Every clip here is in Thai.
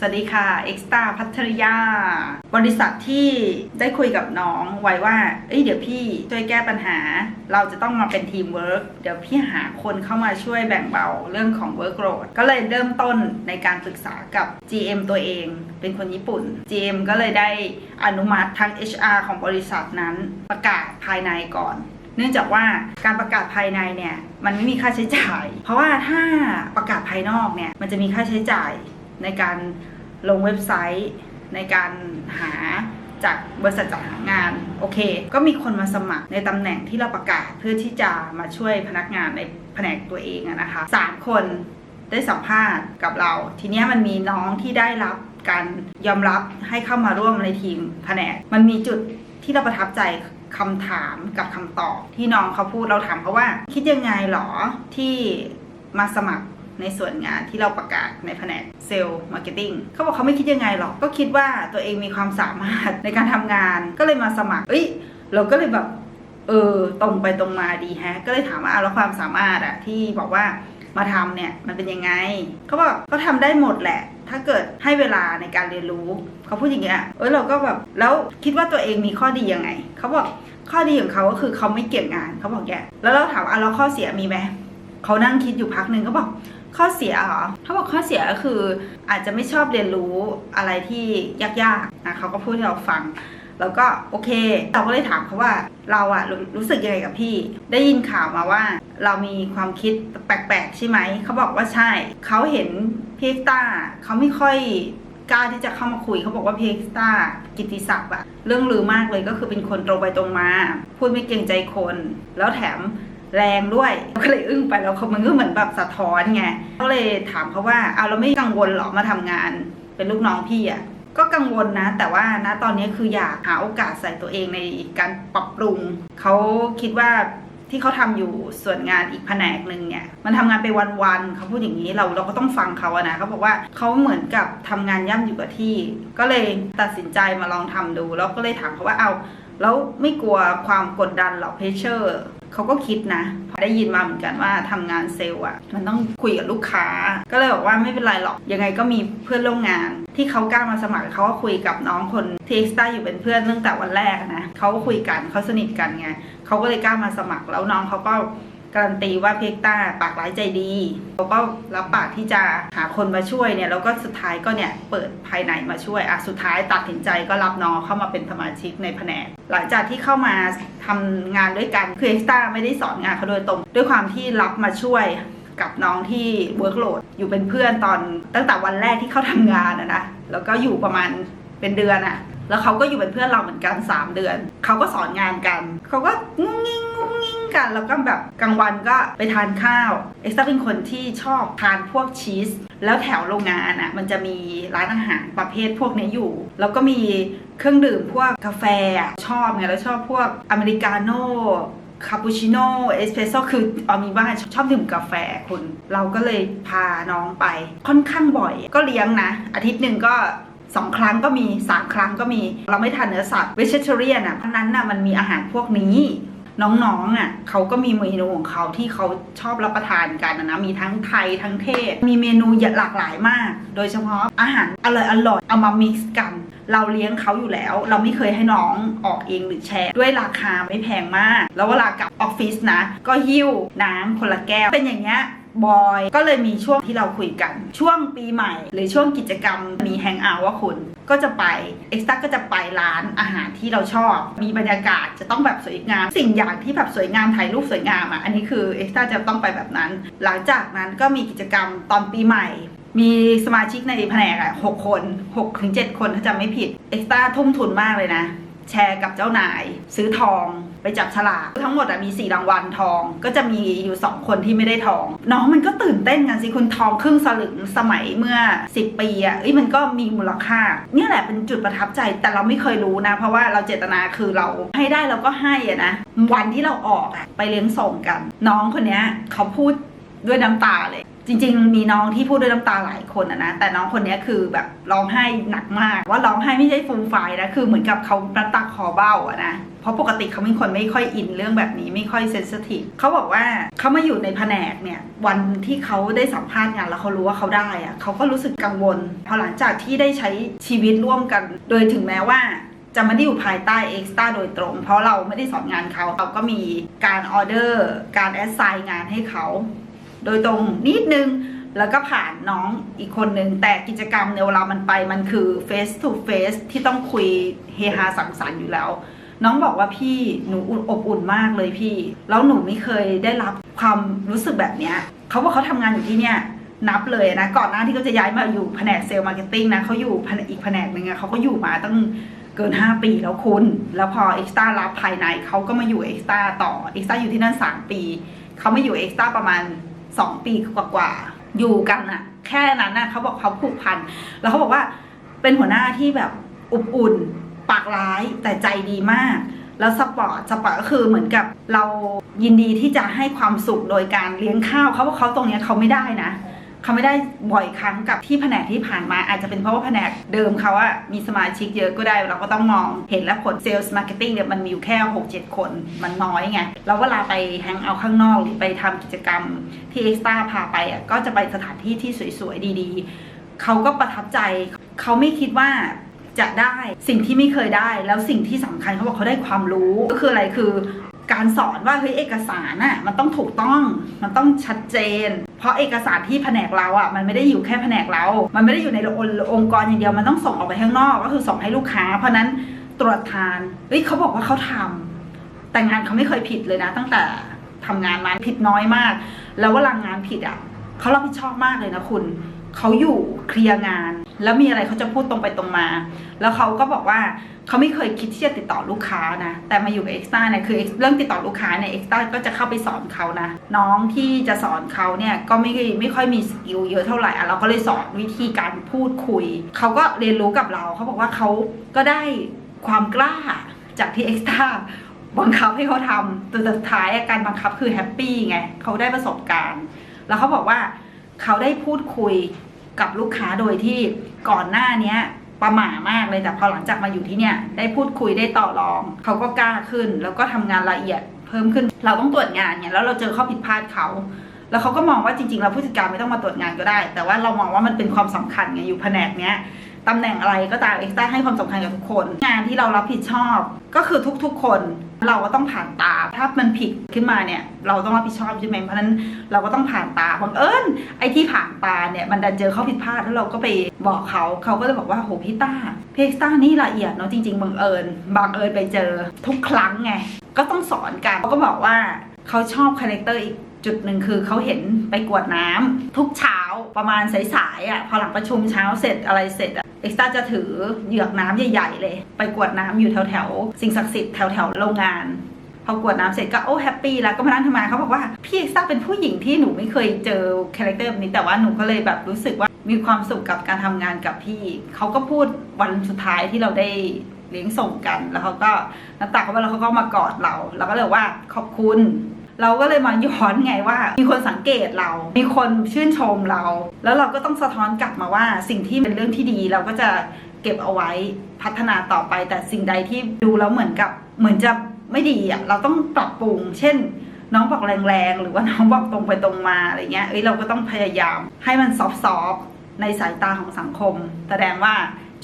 สวัสดีค่ะเอ็กซ์ตาพัทรยา บริษัทที่ได้คุยกับน้องไว้ว่า เอ้ยเดี๋ยวพี่ช่วยแก้ปัญหา เราจะต้องมาเป็นทีมเวิร์กเดี๋ยวพี่หาคนเข้ามาช่วยแบ่งเบาเรื่องของเวิร์กโ a ดก็เลยเริ่มต้นในการปรึกษากับ GM ตัวเอง เป็นคนญี่ปุ่น GM ก็เลยได้อนุมัติทาง HR ของบริษัทนั้นประกาศภายในก่อนเนื่องจากว่าการประกาศภายในเนี่ยมันไม่มีค่าใช้จ่าย เพราะว่าถ้าประกาศภายนอกเนี่ยมันจะมีค่าใช้จ่าย ในการลงเว็บไซต์ในการหาจากบริษัทจัดหางานโอเค ก็มีคนมาสมัครในตำแหน่งที่เราประกาศเพื่อที่จะมาช่วยพนักงานในแผนกตัวเองนะคะสามคนได้สัมภาษณ์กับเรา ทีนี้มันมีน้องที่ได้รับการยอมรับให้เข้ามาร่วมในทีมแผนก มันมีจุดที่เราประทับใจคำถามกับคำตอบ ที่น้องเขาพูดเราถามเขาว่า คิดยังไงหรอที่มาสมัคร ในส่วนงานที่เราประกาศในแผนกเซลล์มาร์เก็ตติ้งเขาบอกเขาไม่คิดยังไงหรอก ก็คิดว่าตัวเองมีความสามารถในการทำงานก็เลยมาสมัคร เอ้ย เราก็เลยแบบ เออ ตรงไปตรงมาดีแฮะ ก็เลยถามว่าเอาแล้วความสามารถอะที่บอกว่ามาทำเนี่ยมันเป็นยังไง เขาบอกก็ทำได้หมดแหละ ถ้าเกิดให้เวลาในการเรียนรู้ เขาพูดอย่างเงี้ย เออเราก็แบบแล้วคิดว่าตัวเองมีข้อดียังไง เขาบอกข้อดีของเขาก็คือเขาไม่เกี่ยงงานเขาบอกแกแล้วเราถามว่าอะแล้วข้อเสียมีไหมเขานั่งคิดอยู่พักหนึ่งเขาบอก ข้อเสียเหรอเขาบอกข้อเสียก็คืออาจจะไม่ชอบเรียนรู้อะไรที่ยากๆนะเขาก็พูดให้เราฟัง แล้วก็โอเค เราก็เลยถามเขาว่าเราอะรรู้สึกยังไงกับพี่ ได้ยินข่าวมาว่า เรามีความคิดแปลกๆใช่ไหมเขาบอกว่าใช่เขาเห็นพีเอ็กต้าเขาไม่ค่อยกล้าที่จะเข้ามาคุยเขาบอกว่าเอ็กซ์ต้ากิติศัพท์อะเรื่องลือมากเลยก็คือเป็นคนตรงไปตรงมา พูดไม่เกรงใจคน แล้วแถม แรงด้วยก็เลยอึ้งไปแล้วเขามันก็เหมือนแบบสะท้อนไงก็เลยถามเขาว่าเอาเราไม่กังวลหรอมาทำงาน เป็นลูกน้องพี่อะก็กังวลนะ แต่ว่าณตอนนี้คืออยากหาโอกาสใส่ตัวเองในการปรับปรุงเขาคิดว่าที่เขาทำอยู่ส่วนงานอีกแผนกหนึ่งเนี่ย มันทำงานไปวันๆเขาพูดอย่างนี้เราเราก็ต้องฟังเขาอะนะเขาบอกว่าเขาเหมือนกับทำงานย่ำอยู่กับที่ ก็เลยตัดสินใจมาลองทำดู แล้วก็เลยถามเขาว่าเอาแล้วไม่กลัวความกดดันหรอเพชเชอร์ เขาก็คิดนะพอได้ยินมาเหมือนกันว่าทำงานเซลล์อะ มันต้องคุยกับลูกค้า ก็เลยบอกว่าไม่เป็นไรหรอก ยังไงก็มีเพื่อนร่วมงาน ที่เขากล้ามาสมัครเขาก็คุยกับน้องคนที่เอ็กซ์ต้าอยู่เป็นเพื่อนตั้งแต่วันแรกนะเขาก็คุยกันเขาสนิทกันไงเขาก็เลยกล้ามาสมัครแล้วน้องเขาก็ การันตีว่าเพกต้าปากร้ายใจดีเขาก็รับปากที่จะหาคนมาช่วยเนี่ยแล้วก็สุดท้ายก็เนี่ยเปิดภายในมาช่วยอะสุดท้ายตัดสินใจก็รับน้องเข้ามาเป็นสมาชิกในแผนก หลังจากที่เข้ามาทำงานด้วยกันคือเอ็กซ์ต้าไม่ได้สอนงานเขาโดยตรง ด้วยความที่รับมาช่วยกับน้องที่เวิร์กโหลดอยู่เป็นเพื่อนตอนตั้งแต่วันแรกที่เขาทำงานอะนะแล้วก็อยู่ประมาณเป็นเดือนอะแล้วเขาก็อยู่เป็นเพื่อนเราเหมือนกัน 3 เดือน เขาก็สอนงานกัน เขาก็งุ้งงิ้งงุ้งงิ้ง กัน แล้วก็แบบกลางวันก็ไปทานข้าว เอ็กซ์ต้าเป็นคนที่ชอบทานพวกชีส แล้วแถวโรงงานอะมันจะมีร้านอาหารประเภทพวกนี้อยู่ แล้วก็มีเครื่องดื่มพวกกาแฟชอบไงแล้วชอบพวกอเมริกาโน่คาปูชิโน่เอสเปรสโซ่คือเอมีว่าชอบดื่มกาแฟคุณ เราก็เลยพาน้องไปค่อนข้างบ่อย ก็เลี้ยงนะ อาทิตย์หนึ่งก็สองครั้งก็มีสามครั้งก็มี เราไม่ทานเนื้อสัตว์เวชเทเรียนอะเพราะนั้นน่ะมันมีอาหารพวกนี้ น้องๆอะเขาก็มีเมนูของเขาที่เขาชอบรับประทานกันนะมีทั้งไทยทั้งเทศ มีเมนูหลากหลายมาก โดยเฉพาะอาหารอร่อยอร่อยๆเอามามิกซ์กันเราเลี้ยงเขาอยู่แล้ว เราไม่เคยให้น้องออกเองหรือแชร์ ด้วยราคาไม่แพงมาก แล้วเวลากลับออฟฟิศนะ ก็หิ้วน้ำคนละแก้ว เป็นอย่างเงี้ย บอยก็เลยมีช่วงที่เราคุยกัน ช่วงปีใหม่ หรือช่วงกิจกรรมมีแฮงเอาท์ว่าคุณก็จะไปเอ็กซ์ต้าก็จะไปร้านอาหารที่เราชอบ มีบรรยากาศจะต้องแบบสวยงาม สิ่งอย่างที่แบบสวยงามถ่ายรูปสวยงามอะอันนี้คือเอ็กซ์ต้าจะต้องไปแบบนั้น หลังจากนั้นก็มีกิจกรรมตอนปีใหม่มีสมาชิกในแผนกอะหกคน6ถึง7คนถ้าจำไม่ผิด เอ็กซ์ต้าทุ่มทุนมากเลยนะ แชร์กับเจ้านาย ซื้อทอง ไปจับฉลากทั้งหมดอะมี 4 รางวัลทอง ก็จะมีอยู่ 2 คนที่ไม่ได้ทอง น้องมันก็ตื่นเต้นกันสิคุณทองครึ่งสลึงสมัยเมื่อ 10 ปีอะเอ้ยมันก็มีมูลค่า เนี่ยแหละเป็นจุดประทับใจแต่เราไม่เคยรู้นะ เพราะว่าเราเจตนาคือเราให้ได้เราก็ให้อะนะวันที่เราออกอะไปเลี้ยงส่งกัน น้องคนเนี้ยเขาพูดด้วยน้ำตาเลย จริง ๆ มีน้องที่พูดด้วยน้ำตาหลายคนอะนะ แต่น้องคนนี้คือแบบร้องไห้หนักมาก ว่าร้องไห้ไม่ใช่ฟูมไฟนะ คือเหมือนกับเขาน้ำตาคอเบ้าอะนะเพราะปกติเขาเป็นคนไม่ค่อยอินเรื่องแบบนี้ไม่ค่อยเซนซิทีฟเขาบอกว่าเขามาอยู่ในแผนกเนี่ยวันที่เขาได้สัมภาษณ์งานแล้วเขารู้ว่าเขาได้อะเขาก็รู้สึกกังวลพอหลังจากที่ได้ใช้ชีวิตร่วมกัน โดยถึงแม้ว่าจะไม่ได้อยู่ภายใต้เอ็กซ์ต้าโดยตรง เพราะเราไม่ได้สอนงานเขาเราก็มีการออเดอร์ การแอดไซน์งานให้เขา โดยตรงนิดนึง แล้วก็ผ่านน้องอีกคนนึง แต่กิจกรรมในเวลามันไปมันคือ face to face ที่ต้องคุยเฮฮาสังสรรค์อยู่แล้ว น้องบอกว่าพี่หนูอุ่นอบอุ่นมากเลยพี่ แล้วหนูไม่เคยได้รับความรู้สึกแบบเนี้ยเขาบอกเขาทำงานอยู่ที่เนี่ยนับเลยนะ ก่อนหน้าที่เขาจะย้ายมาอยู่แผนกเซลล์มาร์เก็ตติ้งนะเขาอยู่อีกแผนกหนึ่งอะเขาก็อยู่มาตั้งเกิน 5 ปีแล้วคุณ แล้วพอเอ็กซ์ต้ารับภายในเขาก็มาอยู่เอ็กซ์ต้าต่อเอ็กซ์ต้าอยู่ที่นั่น 3 ปี เขามาอยู่เอ็กซ์ต้าประมาณ สองปีกว่าๆอยู่กันอะแค่นั้นนะเขาบอกเขาผูกพัน แล้วเขาบอกว่าเป็นหัวหน้าที่แบบอบอุ่น ปากร้ายแต่ใจดีมาก แล้วสปอร์ตสปอร์ตก็คือเหมือนกับเรายินดีที่จะให้ความสุขโดยการเลี้ยงข้าวเขาบอกเขาตรงนี้เขาไม่ได้นะ เขาไม่ได้บ่อยครั้งกับที่แผนกที่ผ่านมา อาจจะเป็นเพราะว่าแผนกเดิมเขาอะมีสมาชิกเยอะก็ได้ เราก็ต้องมองเห็นแล้วผลเซลล์มาร์เก็ตติ้งเนี่ยมันมีอยู่แค่ 6 7 คนมันน้อยไงแล้วเวลาไปแฮงเอาข้างนอกหรือไปทำกิจกรรมที่เอ็กซ์ต้าพาไปอะก็จะไปสถานที่ที่สวยๆดีๆ เขาก็ประทับใจ เขาไม่คิดว่าจะได้สิ่งที่ไม่เคยได้ แล้วสิ่งที่สำคัญเขาบอกเขาได้ความรู้ก็คืออะไรคือ การสอนว่าเฮ้ยเอกสารน่ะมันต้องถูกต้องมันต้องชัดเจน เพราะเอกสารที่แผนกเราอะมันไม่ได้อยู่แค่แผนกเรา มันไม่ได้อยู่ในองค์กรอย่างเดียวมันต้องส่งออกไปข้างนอก ก็คือส่งให้ลูกค้า เพราะนั้นตรวจทานเฮ้ยเขาบอกว่าเขาทำแต่งานเขาไม่เคยผิดเลยนะ ตั้งแต่ทำงานมาผิดน้อยมาก แล้วเวลางานผิดอะเขารับผิดชอบมากเลยนะคุณ เขาอยู่เคลียร์งาน แล้วมีอะไรเขาจะพูดตรงไปตรงมา แล้วเขาก็บอกว่าเขาไม่เคยคิดที่จะติดต่อลูกค้านะ แต่มาอยู่กับเอ็กซ์ต้าเนี่ยคือเรื่องติดต่อลูกค้าเนี่ยเอ็กซ์ต้าก็จะเข้าไปสอนเขานะ น้องที่จะสอนเขาเนี่ยก็ไม่ไม่ค่อยมีสกิลเยอะเท่าไหร่อะเราก็เลยสอนวิธีการพูดคุย เขาก็เรียนรู้กับเราเขาบอกว่าเขาก็ได้ความกล้าจากที่เอ็กซ์ต้าบังคับให้เขาทำแต่สุดท้ายอะการบังคับคือแฮปปี้ไงเขาได้ประสบการณ์ แล้วเขาบอกว่า เขาได้พูดคุยกับลูกค้าโดยที่ก่อนหน้าเนี้ยประหม่ามากเลยแต่พอหลังจากมาอยู่ที่เนี่ยได้พูดคุยได้ต่อรอง เขาก็กล้าขึ้น แล้วก็ทำงานละเอียดเพิ่มขึ้น เราต้องตรวจงานเนี่ยแล้วเราเจอข้อผิดพลาดเขา แล้วเขาก็มองว่าจริงๆเราผู้จัดการไม่ต้องมาตรวจงานก็ได้ แต่ว่าเรามองว่ามันเป็นความสำคัญไงอยู่แผนกเนี้ยตำแหน่งอะไรก็ตามเอ็กซ์ต้าให้ความสำคัญกับทุกคน งานที่เรารับผิดชอบก็คือทุกๆคน เราก็ต้องผ่านตา ถ้ามันผิดขึ้นมาเนี่ย เราต้องรับผิดชอบใช่ไหมเพราะนั้นเราก็ต้องผ่านตาบังเอิญไอ้ที่ผ่านตาเนี่ยมันดันเจอข้อผิดพลาดแล้วเราก็ไปบอกเขาเขาก็เลยบอกว่าโหพี่ต้าพี่เอ็กซ์ต้านี่ละเอียดเนาะจริงๆบังเอิญบังเอิญไปเจอทุกครั้งไงก็ต้องสอนกันเขาก็บอกว่าเขาชอบคาแรคเตอร์อีกจุดหนึ่งคือเขาเห็นไปกวดน้ำทุกเช้า ประมาณสายๆอะพอหลังประชุมเช้าเสร็จอะไรเสร็จอะเอ็กซ์ต้าจะถือเหยือกน้ำใหญ่ๆเลย ไปกวดน้ำอยู่แถวๆสิ่งศักดิ์สิทธิ์แถวๆโรงงานพอกวดน้ำเสร็จก็โอ้แฮปปี้แล้วก็มานั่งทำงานเขาบอกว่าพี่เอ็กซ์ต้าเป็นผู้หญิงที่หนูไม่เคยเจอคาแรคเตอร์แบบนี้แต่ว่าหนูก็เลยแบบรู้สึกว่ามีความสุขกับการทำงานกับพี่เขาก็พูดวันสุดท้ายที่เราได้เลี้ยงส่งกันแล้วเขาก็น้ำตาเขาไปแล้วเขาก็มากอดเราเราก็เลยว่าขอบคุณ เราก็เลยมาย้อนไงว่า มีคนสังเกตเรา มีคนชื่นชมเรา แล้วเราก็ต้องสะท้อนกลับมาว่าสิ่งที่เป็นเรื่องที่ดีเราก็จะเก็บเอาไว้พัฒนาต่อไป แต่สิ่งใดที่ดูแล้วเหมือนกับ เหมือนจะไม่ดีอะเราต้องปรับปรุง เช่น น้องบอกแรงๆ หรือว่าน้องบอกตรงไปตรงมาอะไรเงี้ยเอ้ยเราก็ต้องพยายาม ให้มันซอฟต์ๆในสายตาของสังคม แสดงว่า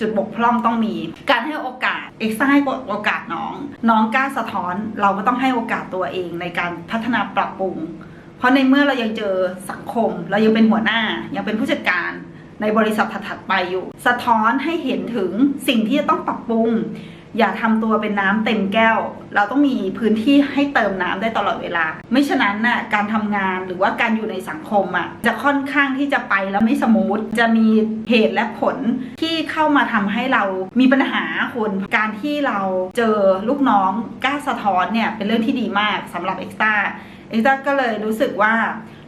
จุดบกพร่องต้องมี การให้โอกาส เอ็กซ์ให้โอกาสน้อง น้องกล้าสะท้อนเราก็ต้องให้โอกาสตัวเองในการพัฒนาปรับปรุง เพราะในเมื่อเรายังเจอสังคม เรายังเป็นหัวหน้า ยังเป็นผู้จัดการในบริษัทถัดๆไปอยู่ สะท้อนให้เห็นถึงสิ่งที่จะต้องปรับปรุง อย่าทำตัวเป็นน้ำเต็มแก้ว เราต้องมีพื้นที่ให้เติมน้ำได้ตลอดเวลา ไม่ฉะนั้นน่ะการทำงานหรือว่าการอยู่ในสังคมอะจะค่อนข้างที่จะไปแล้วไม่สมูทจะมีเหตุและผลที่เข้ามาทำให้เรามีปัญหาคุณการที่เราเจอลูกน้องกล้าสะท้อนเนี่ยเป็นเรื่องที่ดีมากสำหรับเอ็กซ์ต้าเอ็กซ์ต้าก็เลยรู้สึกว่า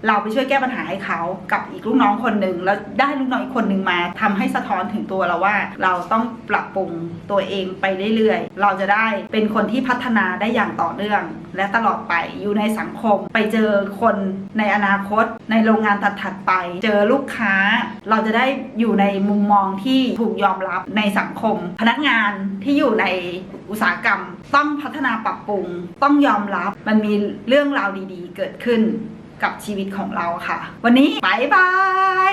เราไปช่วยแก้ปัญหาให้เขากับอีกลูกน้องคนหนึ่งแล้วได้ลูกน้องอีกคนหนึ่งมาทำให้สะท้อนถึงตัวเราว่า เราต้องปรับปรุงตัวเองไปเรื่อยๆ เราจะได้เป็นคนที่พัฒนาได้อย่างต่อเนื่อง และตลอดไปอยู่ในสังคม ไปเจอคนในอนาคต ในโรงงานถัดๆไป เจอลูกค้า เราจะได้อยู่ในมุมมองที่ถูกยอมรับในสังคม พนักงานที่อยู่ในอุตสาหกรรม ต้องพัฒนาปรับปรุง ต้องยอมรับมันมีเรื่องราวดีๆ เกิดขึ้น กับชีวิตของเราค่ะ วันนี้บายบาย